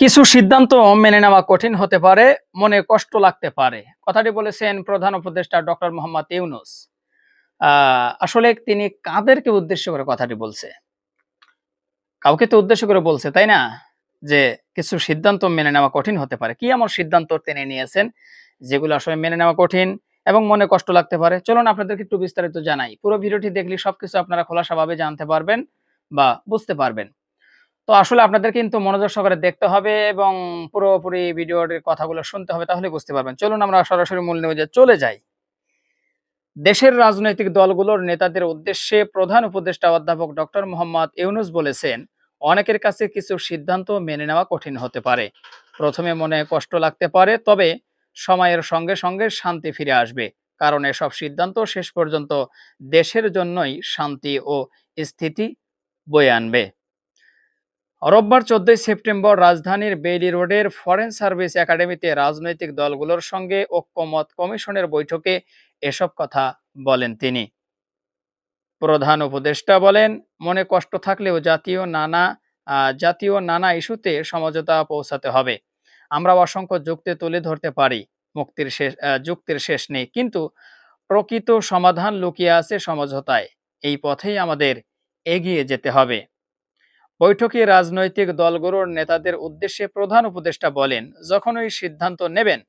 কিছু সিদ্ধান্ত মেনে নেওয়া কঠিন হতে পারে, মনে কষ্ট লাগতে পারে। কথাটি বলেছেন প্রধান উপদেষ্টা ডক্টর মোহাম্মদ ইউনুস। আসলে তিনি কাদেরকে উদ্দেশ্য করে কথাটি বলছে? কাউকে তো উদ্দেশ্য করে বলছে, তাই না? যে কিছু সিদ্ধান্ত মেনে নেওয়া কঠিন হতে পারে। কি এমন সিদ্ধান্ত তিনি নিয়েছেন যেগুলো আসলে মেনে নেওয়া কঠিন এবং মনে কষ্ট লাগতে পারে? চলুন আপনাদেরকে একটু বিস্তারিত জানাই। পুরো ভিডিওটি দেখলে সবকিছু আপনারা খোলাসাভাবে জানতে পারবেন বা বুঝতে পারবেন। তো আসলে আপনাদের কিন্তু মনোযোগ সহকারে দেখতে হবে এবং পুরোপুরি ভিডিওর কথাগুলো শুনতে হবে তাহলে বুঝতে পারবেন। চলুন আমরা সরাসরি মূল নিউজে চলে যাই। দেশের রাজনৈতিক দলগুলোর নেতাদের উদ্দেশ্যে প্রধান উপদেষ্টা অধ্যাপক ডক্টর মোহাম্মদ ইউনুস বলেছেন, অনেকের কাছে কিছু সিদ্ধান্ত মেনে নেওয়া কঠিন হতে পারে। প্রথমে মনে কষ্ট লাগতে পারে, তবে সময়ের সঙ্গে সঙ্গে শান্তি ফিরে আসবে। কারণ এসব সিদ্ধান্ত শেষ পর্যন্ত দেশের জন্যই শান্তি ও স্থিতি বয়ে আনবে। রোববার চোদ্দই সেপ্টেম্বর রাজধানীর বেইলি রোডের ফরেন সার্ভিস একাডেমিতে রাজনৈতিক দলগুলোর সঙ্গে ঐক্যমত কমিশনের বৈঠকে এসব কথা বলেন তিনি। প্রধান উপদেষ্টা বলেন, মনে কষ্ট থাকলেও জাতীয় নানা জাতীয় নানা ইস্যুতে সমঝোতা পৌঁছাতে হবে। আমরা অসংখ্য যুক্তি তুলে ধরতে পারি, মুক্তির শেষ যুক্তির শেষ নেই, কিন্তু প্রকৃত সমাধান লুকিয়ে আছে সমঝোতায়। এই পথেই আমাদের এগিয়ে যেতে হবে। বৈঠকে রাজনৈতিক দলগুলোর নেতাদের উদ্দেশ্যে প্রধান উপদেষ্টা বলেন, যখন ওই সিদ্ধান্ত নেবেন,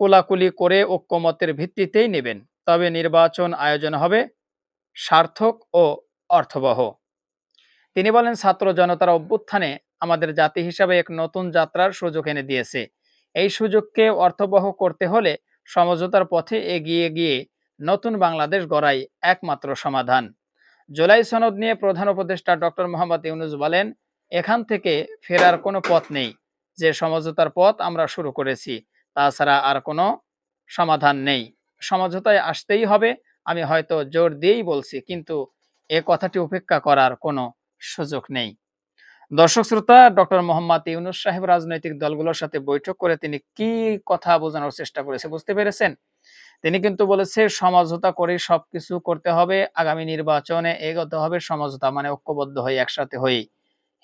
কোলাকুলি করে ঐক্যমতের ভিত্তিতেই নেবেন। তবে নির্বাচন আয়োজন হবে সার্থক ও অর্থবহ। তিনি বলেন, ছাত্র জনতার অভ্যুত্থানে আমাদের জাতি হিসাবে এক নতুন যাত্রার সুযোগ এনে দিয়েছে। এই সুযোগকে অর্থবহ করতে হলে সমঝোতার পথে এগিয়ে গিয়ে নতুন বাংলাদেশ গড়াই একমাত্র সমাধান। জুলাই সনদ নিয়ে প্রধান উপদেষ্টা ডক্টর মোহাম্মদ ইউনুস বলেন, এখান থেকে ফেরার কোনো পথ নেই। যে সমঝোতার পথ আমরা শুরু করেছি, তাছাড়া আর কোনো সমাধান নেই। সমঝোতায় আসতেই হবে, আমি হয়তো জোর দিয়েই বলছি, কিন্তু এ কথাটি উপেক্ষা করার কোনো সুযোগ নেই। দর্শক শ্রোতা, ডক্টর মোহাম্মদ ইউনুস সাহেব রাজনৈতিক দলগুলোর সাথে বৈঠক করে তিনি কি কথা বোঝানোর চেষ্টা করেছে, বুঝতে পেরেছেন? তিনি কিন্তু বলেছে সমঝোতা করে সবকিছু করতে হবে, আগামী নির্বাচনে এগোতে হবে সমঝোতা মানে ঐক্যবদ্ধ হয়ে, একসাথে হয়ে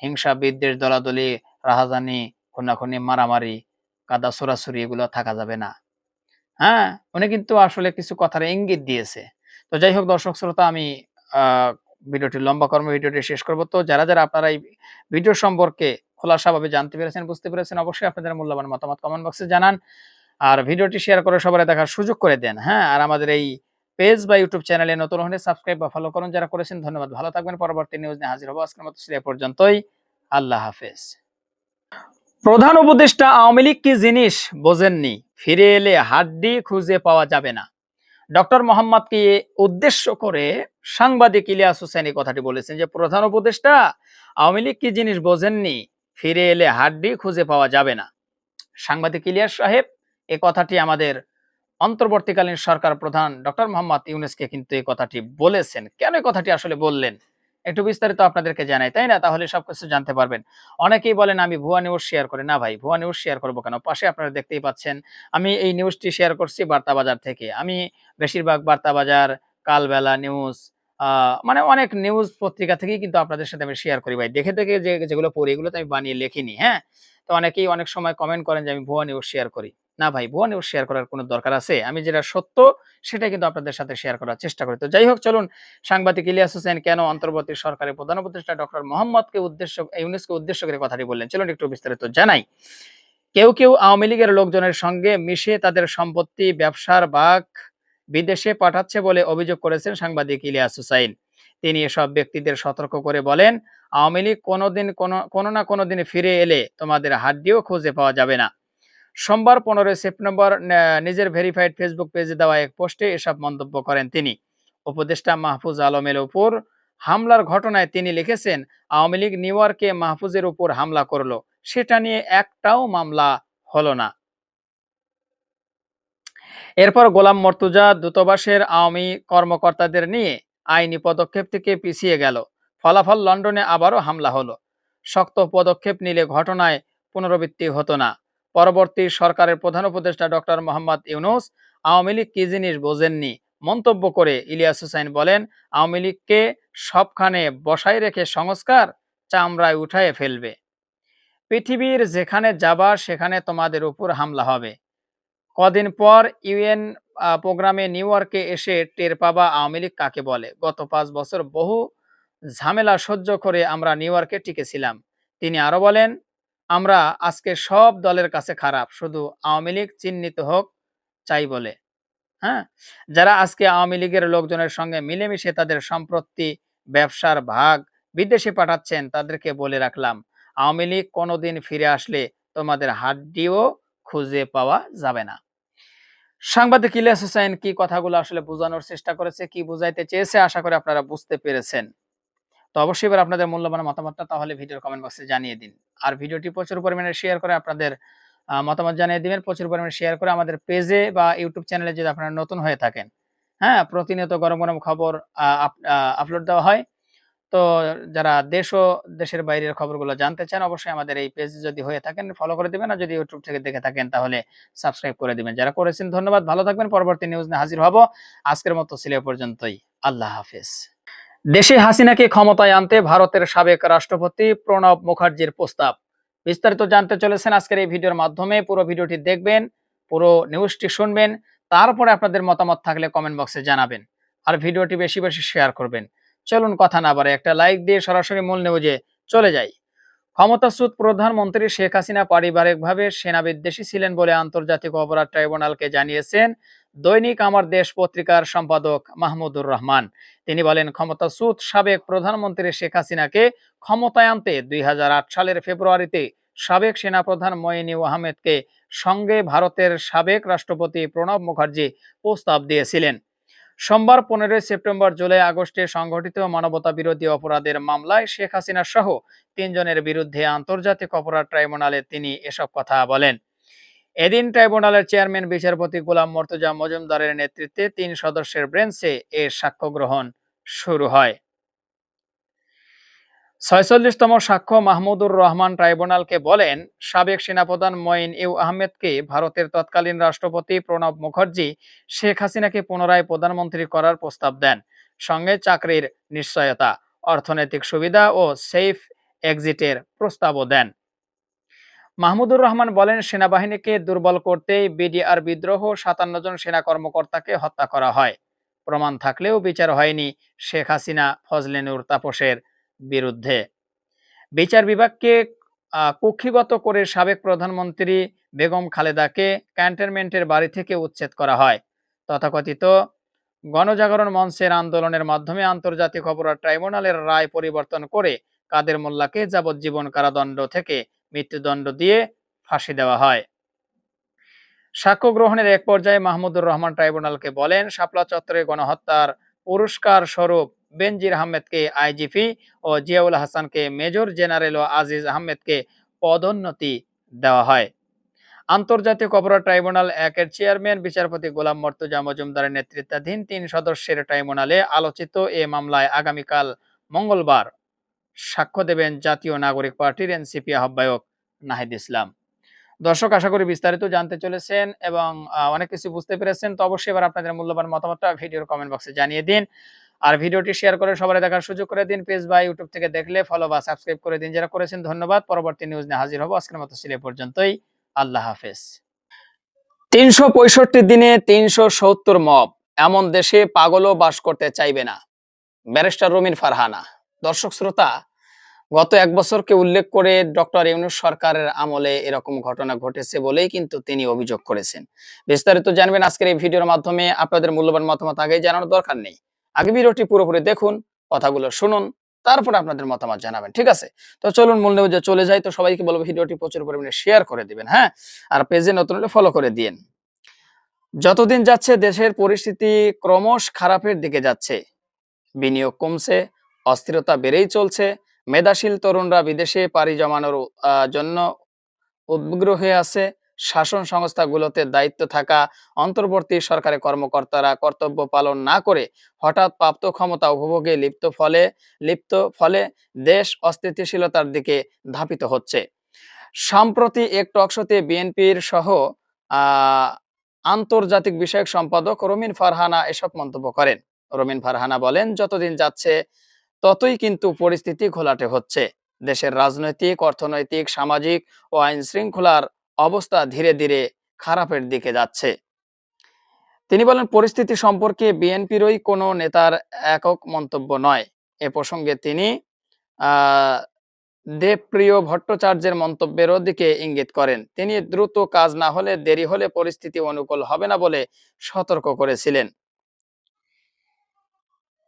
হিংসা, বিদ্বেষ, দলাদলি, রাহাজানি, খুনাখুনি, মারামারি, কাদা, সরাসরি, এগুলো থাকা যাবে না। হ্যাঁ উনি কিন্তু আসলে কিছু কথার ইঙ্গিত দিয়েছে। তো যাই হোক দর্শক শ্রোতা, আমি ভিডিওটি লম্বা কর্ম ভিডিওটি শেষ করব। তো যারা যারা আপনারা এই ভিডিও সম্পর্কে খোলাসাভাবে জানতে পেরেছেন, বুঝতে পেরেছেন, অবশ্যই আপনাদের মূল্যবান মতামত কমেন্ট বক্সে জানান। আর ভিডিওটি শেয়ার করে সবাই দেখার সুযোগ করে দেন হ্যাঁ? আর আমাদের এই পেজ বা ইউটিউব চ্যানেলে নতুন হলে সাবস্ক্রাইব বা ফলো করুন যারা করেছেন, ধন্যবাদ। ভালো থাকবেন, পরবর্তী নিউজ নিয়ে হাজির হব। আজকের মতো এ পর্যন্তই। আল্লাহ হাফেজ। প্রধান উপদেষ্টা আওয়ামী লীগ কি জিনিস বোঝেননি? ফিরে এলে হাড্ডি খুঁজে পাওয়া যাবে না। ডক্টর মোহাম্মদকে উদ্দেশ্য করে সাংবাদিক ইলিয়াস হোসেন এই কথাটি বলেছেন যে, প্রধান উপদেষ্টা, আওয়ামী লীগ কি জিনিস বোঝেননি? ফিরে এলে হাড্ডি খুঁজে পাওয়া যাবে না। সাংবাদিক ইলিয়াস সাহেব এই কথাটি আমাদের অন্তর্বর্তীকালীন সরকার প্রধান ডক্টর মোহাম্মদ ইউনুসকে কিন্তু এই কথাটি বলেছেন। কেন এই কথাটি আসলে বললেন? একটু বিস্তারিত আপনাদেরকে জানাই, তাই না? তাহলে সবকিছু জানতে পারবেন। অনেকেই বলেন, আমি ভুয়া নিউজ শেয়ার করি। না ভাই, ভুয়া নিউজ শেয়ার করব কেন? পাশে আপনারা দেখতেই পাচ্ছেন, আমি এই নিউজটি শেয়ার করছি বার্তা বাজার থেকে। আমি বেশিরভাগ বার্তা বাজার কালবেলা নিউজ মানে অনেক নিউজ পত্রিকা থেকেই কিন্তু আপনাদের সাথে আমি শেয়ার করি ভাই। দেখে দেখে যেগুলো পড়ি এগুলো তো আমি বানিয়ে লিখিনি হ্যাঁ? তো অনেকেই অনেক সময় কমেন্ট করেন যে, আমি ভুয়া নিউজ শেয়ার করি। না ভাই ভুয়া নিউজ শেয়ার করার কোনো দরকার আছে? আমি যেটা সত্য, সেটাই কিন্তু আপনাদের সাথে শেয়ার করার চেষ্টা করি। তো যাই হোক, চলুন, সাংবাদিক ইলিয়াস হোসেন কেন অন্তর্বর্তী সরকারের প্রধান উপদেষ্টা ডক্টর মোহাম্মদকে উদ্দেশ্য ইউনেস্কো উদ্দেশ্য করে কথাটি বললেন? চলুন, একটু বিস্তারিত জানাই। কেউ কেউ আওয়ামী লীগের লোকজনের সঙ্গে মিশে তাদের সম্পত্তি, ব্যবসার বাঘ বিদেশে পাঠাচ্ছে বলে অভিযোগ করেছেন সাংবাদিক ইলিয়াস হুসাইন তিনি এসব ব্যক্তিদের সতর্ক করে বলেন, আওয়ামী লীগ কোনোদিন কোনো কোনো না কোনো দিন ফিরে এলে তোমাদের হাড্ডিও খুঁজে পাওয়া যাবে না। সোমবার পনেরোই সেপ্টেম্বর নিজের ভেরিফাইড ফেসবুক পেজে দেওয়া এক পোস্টে এসব মন্তব্য করেন তিনি। উপদেষ্টা মাহফুজ আলমের উপর হামলার ঘটনায় তিনি লিখেছেন, আওয়ামী লীগ নিউ ইয়র্কে মাহফুজের উপর হামলা করল। সেটা নিয়ে একটাও মামলা হলো না। এরপর গোলাম মর্তুজা দূতাবাসের আওয়ামী কর্মকর্তাদের নিয়ে আইনি পদক্ষেপ থেকে পিছিয়ে গেল। ফলাফল লন্ডনে আবারও হামলা হলো। শক্ত পদক্ষেপ নিলে ঘটনায় পুনরাবৃত্তি হতো না। পরবর্তী সরকারের প্রধান উপদেষ্টা ডক্টর মোহাম্মদ ইউনুস আওয়ামী লীগ কি জিনিস বোঝেননি? মন্তব্য করে ইলিয়াস হুসাইন বলেন, আওয়ামী লীগকে সবখানে বসায় রেখে সংস্কার চামড়ায় উঠায়ে ফেলবে। পৃথিবীর যেখানে যাবা সেখানে তোমাদের উপর হামলা হবে। কদিন পর ইউএন প্রোগ্রামে নিউ ইয়র্কে এসে টের পাবা আওয়ামী লীগ কাকে বলে। গত পাঁচ বছর বহু ঝামেলা সহ্য করে আমরা নিউ ইয়র্কে টিকেছিলাম। তিনি আরও বলেন আমরা আজকে সব দলের কাছে খারাপ, শুধু আওয়ামী লীগ চিহ্নিত হোক, চাই বলে। হ্যাঁ? যারা আজকে আওয়ামী লীগের লোকজনের সঙ্গে মিলেমিশে তাদের সম্পত্তি, ব্যবসার ভাগ বিদেশে পাঠাচ্ছেন, তাদেরকে বলে রাখলাম, আওয়ামী লীগ কোনোদিন ফিরে আসলে তোমাদের হাড্ডিও খুঁজে পাওয়া যাবে না। সাংবাদিক ইলিয়াস হোসেন কি কথাগুলো আসলে বোঝানোর চেষ্টা করেছে, কি বুঝাইতে চেয়েছে, আশা করি আপনারা বুঝতে পেরেছেন। তো অবশ্যই এবার আপনাদের মূল্যবান মতামতটা তাহলে ভিডিওর কমেন্ট বক্সে জানিয়ে দিন। আর ভিডিওটি প্রচুর পরিমাণে শেয়ার করে আপনাদের মতামত জানিয়ে দিবেন, প্রচুর পরিমাণে শেয়ার করে আমাদের পেজে বা ইউটিউব চ্যানেলে যদি আপনারা নতুন হয়ে থাকেন। হ্যাঁ প্রতিনিয়ত গরম গরম খবর আপলোড দেওয়া হয়। তো যারা দেশ ও দেশের বাইরের খবরগুলো জানতে চান, অবশ্যই আমাদের এই পেজ যদি হয়ে থাকেন ফলো করে দিবেন। আর যদি ইউটিউব থেকে দেখে থাকেন, তাহলে সাবস্ক্রাইব করে দিবেন। যারা করেছেন, ধন্যবাদ। ভালো থাকবেন। পরবর্তী নিউজ নিয়ে হাজির হব। আজকের মতো ছিল পর্যন্তই। আল্লাহ হাফেজ। দেশে হাসিনাকে ক্ষমতায় আনতে ভারতের সাবেক রাষ্ট্রপতি প্রণব মুখার্জির প্রস্তাব। বিস্তারিত জানতে চলেছেন আজকের এই ভিডিওর মাধ্যমে। পুরো ভিডিওটি দেখবেন, পুরো নিউজটি শুনবেন, তারপরে আপনাদের মতামত থাকলে কমেন্ট বক্সে জানাবেন। আর ভিডিওটি বেশি বেশি শেয়ার করবেন। চলুন কথা না বাড়ে একটা লাইক দিয়ে সরাসরি মূল নিউজে চলে যাই। ক্ষমতাচ্যুত প্রধানমন্ত্রী শেখ হাসিনা পারিবারিকভাবে সেনা বিদ্বেষী ছিলেন বলে আন্তর্জাতিক অপরাধ ট্রাইব্যুনালকে জানিয়েছেন। দৈনিক আমার দেশ পত্রিকার সম্পাদক মাহমুদুর রহমান। তিনি বলেন, ক্ষমতাচ্যুত সাবেক প্রধানমন্ত্রী শেখ হাসিনাকে ক্ষমতায় আনতে দুই হাজার আট সালের ফেব্রুয়ারিতে সাবেক সেনাপ্রধান মঈনু আহমেদকে সঙ্গে ভারতের সাবেক রাষ্ট্রপতি প্রণব মুখার্জি প্রস্তাব দিয়েছিলেন। সোমবার পনেরোই সেপ্টেম্বর জুলাই আগস্টে সংঘটিত মানবতা বিরোধী অপরাধের মামলায় শেখ হাসিনা সহ তিনজনের বিরুদ্ধে আন্তর্জাতিক অপরাধ ট্রাইব্যুনালে তিনি এসব কথা বলেন। এদিন ট্রাইব্যুনালের চেয়ারম্যান, বিচারপতি গোলাম মর্তুজা মজুমদারের নেতৃত্বে তিন সদস্যের ব্রেঞ্চে এ সাক্ষ্য গ্রহণ শুরু হয়। ছয়চল্লিশতম সাক্ষ্য মাহমুদুর রহমান ট্রাইব্যুনালকে বলেন, সাবেক সেনাপ্রধান মঈন ইউ আহমেদকে ভারতের তৎকালীন রাষ্ট্রপতি প্রণব মুখার্জি, শেখ হাসিনাকে পুনরায় প্রধানমন্ত্রী করার প্রস্তাব দেন। সঙ্গে চাকরির নিশ্চয়তা, অর্থনৈতিক সুবিধা ও সেফ এক্সিটের প্রস্তাবও দেন। মাহমুদুর রহমান বলেন, সেনাবাহিনীকে দুর্বল করতেই বিডিআর বিদ্রোহ সাতান্ন জন সেনা কর্মকর্তাকে হত্যা করা হয়। প্রমাণ থাকলেও বিচার হয়নি শেখ হাসিনা, ফজলেনুর তাপসের বিরুদ্ধে। বিচার বিভাগকে কক্ষিগত করে সাবেক প্রধানমন্ত্রী বেগম খালেদাকে ক্যান্টনমেন্টের বাড়ি থেকে উচ্ছেদ করা হয়। তথাকথিত গণজাগরণ মঞ্চের আন্দোলনের মাধ্যমে আন্তর্জাতিক অপরাধ ট্রাইব্যুনালের রায় পরিবর্তন করে কাদের মোল্লাকে যাবজ্জীবন কারাদণ্ড থেকে মৃত্যুদণ্ড দিয়ে ফাঁসি দেওয়া হয়। সাক্ষ্য গ্রহণের এক পর্যায়ে মাহমুদুর রহমান ট্রাইব্যুনালকে বলেন, শাপলা চত্বরে গণহত্যার পুরস্কার স্বরূপ বেনজির আহমেদকে আইজিপি ও জিয়াউল হাসানকে মেজর জেনারেল ও আজিজ আহমেদকে পদোন্নতি দেওয়া হয়। আন্তর্জাতিক অপরাধ ট্রাইব্যুনাল একের চেয়ারম্যান, বিচারপতি গোলাম মর্তুজা মজুমদারের নেতৃত্বাধীন তিন সদস্যের ট্রাইব্যুনালে আলোচিত এ মামলায় আগামীকাল মঙ্গলবার সাক্ষ্য দেবেন জাতীয় নাগরিক পার্টির এনসিপি আহ্বায়ক নাহিদ ইসলাম। দর্শক, আশা করি বিস্তারিত জানতে চলেছেন এবং অনেক কিছু বুঝতে পেরেছেন। তো অবশ্যই এবার আপনাদের মূল্যবান মতামতটা ভিডিওর কমেন্ট বক্সে জানিয়ে দিন। আর ভিডিওটি শেয়ার করে সবাই দেখার সুযোগ করে দিন। পেজ বা ইউটিউব থেকে দেখলে ফলো বা সাবস্ক্রাইব করে দিন। যারা করেছেন, ধন্যবাদ। পরবর্তী নিউজ নিয়ে হাজির হব আজকের মতো সিলে পর্যন্তই। আল্লাহ হাফেজ। তিনশো পঁয়ষট্টি দিনে তিনশো সত্তর মব। এমন দেশে পাগলও বাস করতে চাইবে না। ব্যারিস্টার রুমিন ফারহানা। দর্শক শ্রোতা, গত এক বছরকে উল্লেখ করে ডক্টর ইউনুস সরকারের আমলে এরকম ঘটনা ঘটেছে বলেই কিন্তু তিনি অভিযোগ করেছেন। বিস্তারিত জানবেন আজকের এই ভিডিওর মাধ্যমে। আপনাদের মূল্যবান মতামত আগেই জানানোর দরকার নেই। আগে ভিডিওটি পুরোপুরি দেখুন, কথাগুলো শুনুন, তারপর আপনাদের মতামত জানাবেন, ঠিক আছে? তো চলুন, মূল নিউজে চলে যাই। তো সবাইকে বলব, ভিডিওটি প্রচুর পরিমাণে শেয়ার করে দিবেন হ্যাঁ? আর পেজে নতুন হলে ফলো করে দিন যতদিন যাচ্ছে, দেশের পরিস্থিতি ক্রমশ খারাপের দিকে যাচ্ছে। বিনিয়োগ কমছে অস্থিরতা বেড়েই চলছে। মেধাশীল তরুণরা বিদেশে পাড়ি জমানোর জন্য উদ্বিগ্ন হয়ে আছে। শাসন সংস্থাগুলোতে দায়িত্ব থাকা অন্তর্বর্তী সরকারের কর্মকর্তারা কর্তব্য পালন না করে হঠাৎ প্রাপ্ত ক্ষমতা উপভোগে লিপ্ত ফলে লিপ্ত ফলে দেশ অস্থিতিশীলতার দিকে ধাপিত হচ্ছে। সম্প্রতি এক টকশোতে বিএনপির সহ আন্তর্জাতিক বিষয়ক সম্পাদক রমিন ফারহানা এসব মন্তব্য করেন। রমিন ফারহানা বলেন, যতদিন যাচ্ছে ততই কিন্তু পরিস্থিতি ঘোলাটে হচ্ছে। দেশের রাজনৈতিক, অর্থনৈতিক, সামাজিক ও আইন শৃঙ্খলার অবস্থা ধীরে ধীরে খারাপের দিকে যাচ্ছে। তিনি বলেন, পরিস্থিতি সম্পর্কে বিএনপিরই কোনো নেতার একক মন্তব্য নয়। এ প্রসঙ্গে তিনি দেবপ্রিয় ভট্টাচার্যের মন্তব্যেরও দিকে ইঙ্গিত করেন। তিনি দ্রুত কাজ না হলে দেরি হলে পরিস্থিতি অনুকূল হবে না বলে সতর্ক করেছিলেন।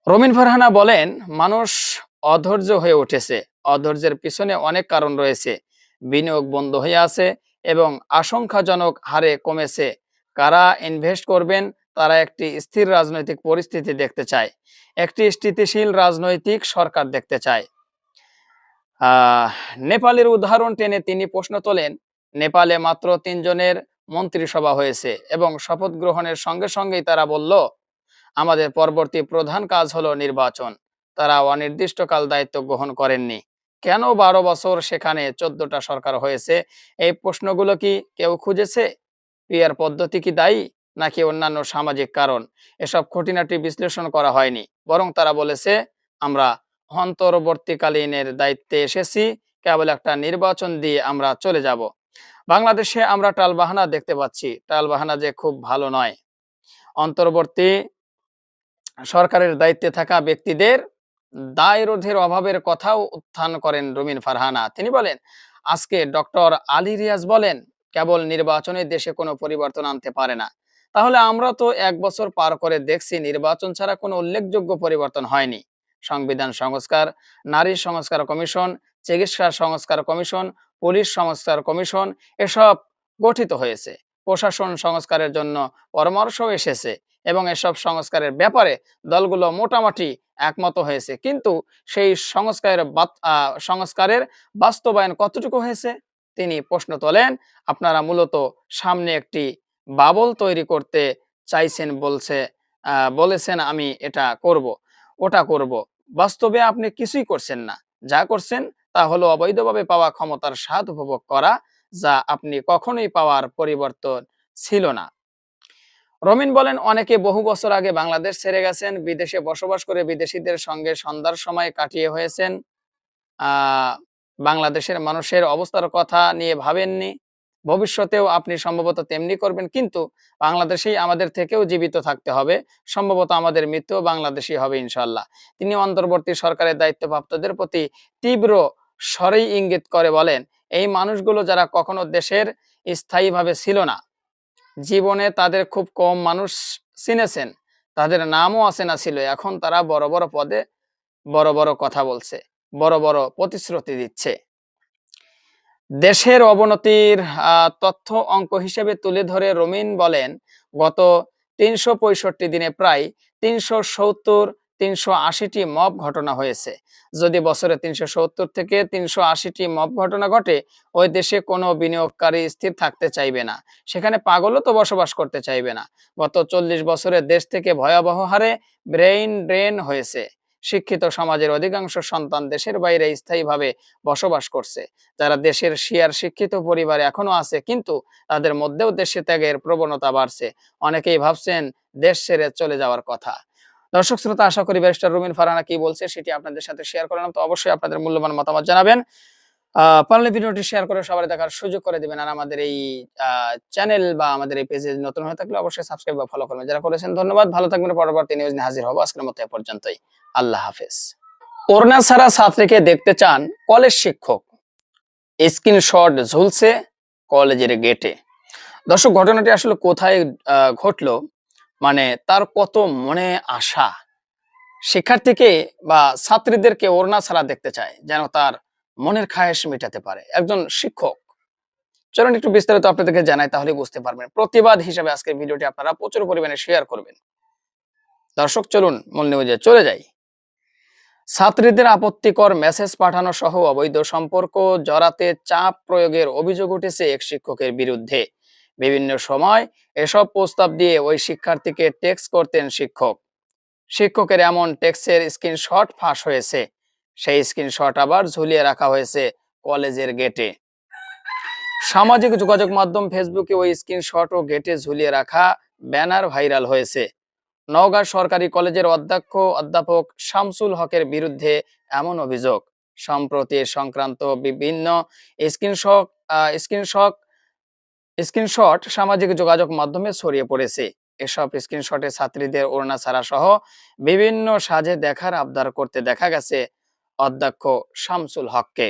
রমিন ফারহানা বলেন, মানুষ অধৈর্য হয়ে উঠেছে। অধৈর্যের পিছনে অনেক কারণ রয়েছে। বিনিয়োগ বন্ধ হয়ে আছে এবং আশঙ্কাজনক হারে কমেছে। কারা ইনভেস্ট করবেন, তারা একটি স্থির রাজনৈতিক পরিস্থিতি দেখতে চায়। একটি স্থিতিশীল রাজনৈতিক সরকার দেখতে চায়। নেপালের উদাহরণ টেনে তিনি প্রশ্ন তোলেন, নেপালে মাত্র তিনজনের মন্ত্রিসভা হয়েছে এবং শপথ গ্রহণের সঙ্গে সঙ্গেই তারা বলল আমাদের পরবর্তী প্রধান কাজ হলো নির্বাচন। তারা অনির্দিষ্টকাল দায়িত্ব গ্রহণ করেননি। কেন বারো বছর সেখানে চোদ্দটা সরকার হয়েছে? এই প্রশ্নগুলো কি কেউ খুঁজেছে? পিয়ার পদ্ধতি কি দায়ী, নাকি অন্যান্য সামাজিক কারণ? এসব খুঁটিনাটি বিশ্লেষণ করা হয়নি। বরং তারা বলেছে, আমরা অন্তর্বর্তীকালীনের দায়িত্বে এসেছি, কেবল একটা নির্বাচন দিয়ে আমরা চলে যাব। বাংলাদেশে আমরা টালবাহানা দেখতে পাচ্ছি। টালবাহানা যে খুব ভালো নয়। অন্তর্বর্তী সরকারের দায়িত্বে থাকা ব্যক্তিদের দায় রোধের অভাবের কথাও উত্থান করেন রুমিন ফারহানা। তিনি বলেন, আজকে ডক্টর আলী রিয়াজ বলেন, কেবল নির্বাচনে দেশে কোনো পরিবর্তন আনতে পারে না। তাহলে আমরা তো এক বছর পার করে দেখছি নির্বাচন ছাড়া কোনো উল্লেখযোগ্য পরিবর্তন হয়নি। সংবিধান সংস্কার, নারী সংস্কার কমিশন, চিকিৎসা সংস্কার কমিশন, পুলিশ সংস্কার কমিশন, এসব গঠিত হয়েছে। প্রশাসন সংস্কারের জন্য পরামর্শ এসেছে। এবং এসব সংস্কারের ব্যাপারে দলগুলো মোটামুটি একমত হয়েছে। কিন্তু সেই সংস্কারের সংস্কারের বাস্তবায়ন কতটুকু হয়েছে? তিনি প্রশ্ন তোলেন, আপনারা মূলত সামনে একটি বাবল তৈরি করতে চাইছেন বলছে বলেছেন আমি এটা করব, ওটা করব। বাস্তবে আপনি কিছুই করছেন না। যা করছেন তা হলো অবৈধভাবে পাওয়া ক্ষমতার স্বাদ উপভোগ করা, যা আপনি কখনোই পাওয়ার পরিবর্তন ছিল না। রমিন বলেন, অনেকে বহু বছর আগে বাংলাদেশ ছেড়ে গেছেন, বিদেশে বসবাস করে বিদেশিদের সঙ্গে সন্ধ্যার সময় কাটিয়ে হয়েছেন। বাংলাদেশের মানুষের অবস্থার কথা নিয়ে ভাবেননি। ভবিষ্যতেও আপনি সম্ভবত তেমনি করবেন, কিন্তু বাংলাদেশেই আমাদের থেকেও জীবিত থাকতে হবে। সম্ভবত আমাদের মৃত্যু বাংলাদেশি হবে ইনশাল্লাহ তিনি অন্তর্বর্তী সরকারের দায়িত্বপ্রাপ্তদের প্রতি তীব্র স্বরেই ইঙ্গিত করে বলেন, এই মানুষগুলো যারা কখনো দেশের স্থায়ীভাবে ছিল না জীবনে তাদের খুব কম মানুষ চিনেছেন। তাদের নামও আছে না ছিল। এখন তারা বড় বড় পদে বড় বড় কথা বলছে, বড় বড় প্রতিশ্রুতি দিচ্ছে। দেশের অবনতির তথ্য অঙ্ক হিসেবে তুলে ধরে রমিন বলেন, গত তিনশো পঁয়ষট্টি দিনে প্রায় তিনশো সত্তর তিনশো আশিটি মব ঘটনা হয়েছে। যদি বছরে তিনশো সত্তর থেকে তিনশো আশিটি মব ঘটনা ঘটে, ওই দেশে কোনো বিনিয়োগকারী স্থির থাকতে চাইবে না। সেখানে পাগলও তো বসবাস করতে চাইবে না। গত চল্লিশ বছরে দেশ থেকে ভয়াবহ হারে ব্রেইন ড্রেন হয়েছে। শিক্ষিত সমাজের অধিকাংশ সন্তান দেশের বাইরে স্থায়ীভাবে বসবাস করছে। যারা দেশের শিয়ার শিক্ষিত পরিবারে এখনও আছে, কিন্তু তাদের মধ্যেও দেশে ত্যাগের প্রবণতা বাড়ছে। অনেকেই ভাবছেন দেশ ছেড়ে চলে যাওয়ার কথা। দর্শক শ্রোতা, আশা করি ব্যারিস্টার রুমিন ফারানা কি বলছে সেটি আপনাদের সাথে শেয়ার করলাম তো অবশ্যই আপনাদের মূল্যবান মতামত জানাবেন। পারলে ভিডিওটি শেয়ার করে সবাই দেখার সুযোগ করে দিবেন। আর আমাদের এই চ্যানেল বা আমাদের এই পেজে নতুন হয়ে থাকলে অবশ্যই সাবস্ক্রাইব বা ফলো করবেন। যারা করেছেন, ধন্যবাদ। ভালো থাকবেন। পরবর্তী নিউজ নিয়ে হাজির হব। আজকের মতো এ পর্যন্তই। আল্লাহ হাফেজ। ওরনা ছাড়া ছাত্রীকে দেখতে চান কলেজ শিক্ষক। স্ক্রিনশট ঝুলছে কলেজের গেটে দর্শক, ঘটনাটি আসলে কোথায় ঘটলো? মানে তার কত মনে আশা? শিক্ষার্থীকে বা ছাত্রীদেরকে ওড়না ছাড়া দেখতে চায়, যেন তার মনের খায়েশ মেটাতে পারে? একজন শিক্ষক। চলুন একটু বিস্তারিত আপনাদেরকে জানাই তাহলে বুঝতে পারবেন। প্রতিবাদ হিসেবে আজকের ভিডিওটি আপনারা প্রচুর পরিমাণে শেয়ার করবেন। দর্শক, চলুন মূল নিউজে চলে যাই। ছাত্রীদের আপত্তিকর মেসেজ পাঠানো সহ অবৈধ সম্পর্ক জড়াতে চাপ প্রয়োগের অভিযোগ উঠেছে এক শিক্ষকের বিরুদ্ধে। বিভিন্ন সময় এসব প্রস্তাব দিয়ে ওই শিক্ষার্থীকে টেক্সট করতেন শিক্ষক। শিক্ষকের এমন টেক্সটের স্ক্রিনশট ফাঁস হয়েছে। সেই স্ক্রিনশট আবার ঝুলিয়ে রাখা হয়েছে কলেজের গেটে। সামাজিক যোগাযোগ মাধ্যম ফেসবুকে ওই স্ক্রিনশট ও গেটে ঝুলিয়ে রাখা ব্যানার ভাইরাল হয়েছে। নওগাঁ সরকারি কলেজের অধ্যক্ষ অধ্যাপক শামসুল হকের বিরুদ্ধে এমন অভিযোগ। সম্প্রতি সংক্রান্ত বিভিন্ন স্ক্রিনশট স্ক্রিনশট স্ক্রিনশট সামাজিক যোগাযোগ মাধ্যমে ছড়িয়ে পড়েছে। এসব স্ক্রিনশটে ছাত্রীদের ওড়না ছাড়া সহ বিভিন্ন সাজে দেখার আবদার করতে দেখা গেছে অধ্যক্ষ শামসুল হককে।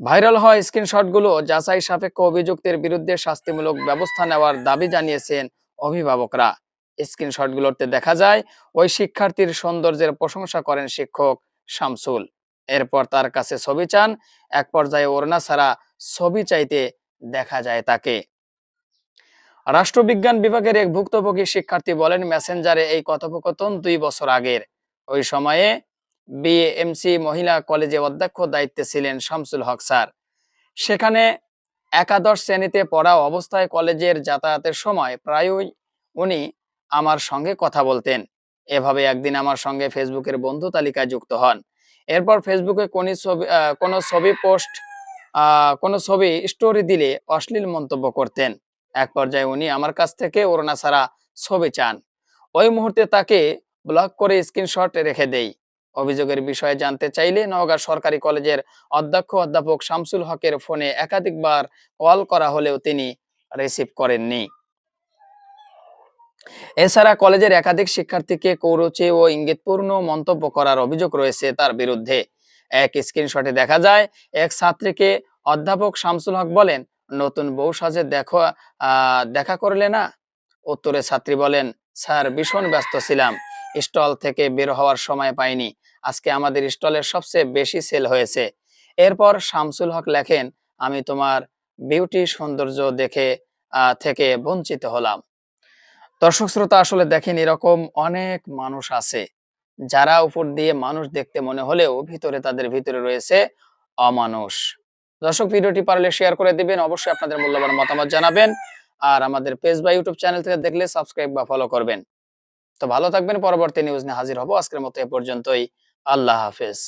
ভাইরাল হওয়া স্ক্রিনশটগুলো যাচাই সাপেক্ষ অভিযুক্তের বিরুদ্ধে শাস্তিমূলক ব্যবস্থা নেওয়ার দাবি জানিয়েছেন অভিভাবকরা। স্ক্রিনশটগুলোতে দেখা যায়, ওই শিক্ষার্থীর সৌন্দর্যের প্রশংসা করেন শিক্ষক শামসুল। এরপর তার কাছে ছবি চান, এক পর্যায়ে ওড়না ছাড়া ছবি চাইতে দেখা যায় তাকে। রাষ্ট্রবিজ্ঞান বিভাগের এক ভুক্তভোগী শিক্ষার্থী বলেন, মেসেঞ্জারে এই কথোপকথন দুই বছর আগের। ওই সময়ে বিএমসি মহিলা কলেজে অধ্যক্ষ দায়িত্বে ছিলেন শামসুল হক স্যার। সেখানে একাদশ শ্রেণীতে পড়া অবস্থায় কলেজের যাতায়াতের সময় প্রায়ই উনি আমার সঙ্গে কথা বলতেন। এভাবে একদিন আমার সঙ্গে ফেসবুকের বন্ধু তালিকায় যুক্ত হন। এরপর ফেসবুকে কোন ছবি কোনো ছবি পোস্ট কোনো ছবি স্টোরি দিলে অশ্লীল মন্তব্য করতেন। এক পর্যায়ে উনি আমার কাছ থেকে ওড়না ছাড়া ছবি চান। ওই মুহূর্তে তাকে ব্লক করে স্ক্রিনশট রেখে দেই। অভিযোগের বিষয়ে জানতে চাইলে নওগাঁ সরকারি কলেজের অধ্যক্ষ অধ্যাপক শামসুল হকের ফোনে একাধিকবার কল করা হলেও তিনি রিসিভ করেননি। এছাড়া কলেজের একাধিক শিক্ষার্থীকে কৌরচে ও ইঙ্গিতপূর্ণ মন্তব্য করার অভিযোগ রয়েছে তার বিরুদ্ধে। এক স্ক্রিনশটে দেখা যায়, এক ছাত্রীকে অধ্যাপক শামসুল হক বলেন, নতুন বউ সাজে দেখো দেখা করলে না? উত্তরে ছাত্রী বলেন, স্যার, ভীষণ ব্যস্ত ছিলাম, স্টল থেকে বের হওয়ার সময় পাইনি, আজকে আমাদের স্টলের সবচেয়ে বেশি সেল হয়েছে। এরপর শামসুল হক লেখেন, আমি তোমার বিউটি সৌন্দর্য দেখে থেকে বঞ্চিত হলাম। দর্শক শ্রোতা, আসলে দেখেন এরকম অনেক মানুষ আছে যারা উপর দিয়ে মানুষ দেখতে মনে হলেও ভিতরে তাদের ভিতরে রয়েছে অমানুষ। দর্শক, ভিডিওটি পারলে শেয়ার করে দিবেন, অবশ্যই আপনাদের মূল্যবান মতামত জানাবেন আর আমাদের পেজ বা ইউটিউব চ্যানেল থেকে দেখলে সাবস্ক্রাইব বা ফলো করবেন। তো ভালো থাকবেন, পরবর্তী নিউজ নিয়ে হাজির হব। আজকের মতো এ পর্যন্তই। আল্লাহ হাফেজ।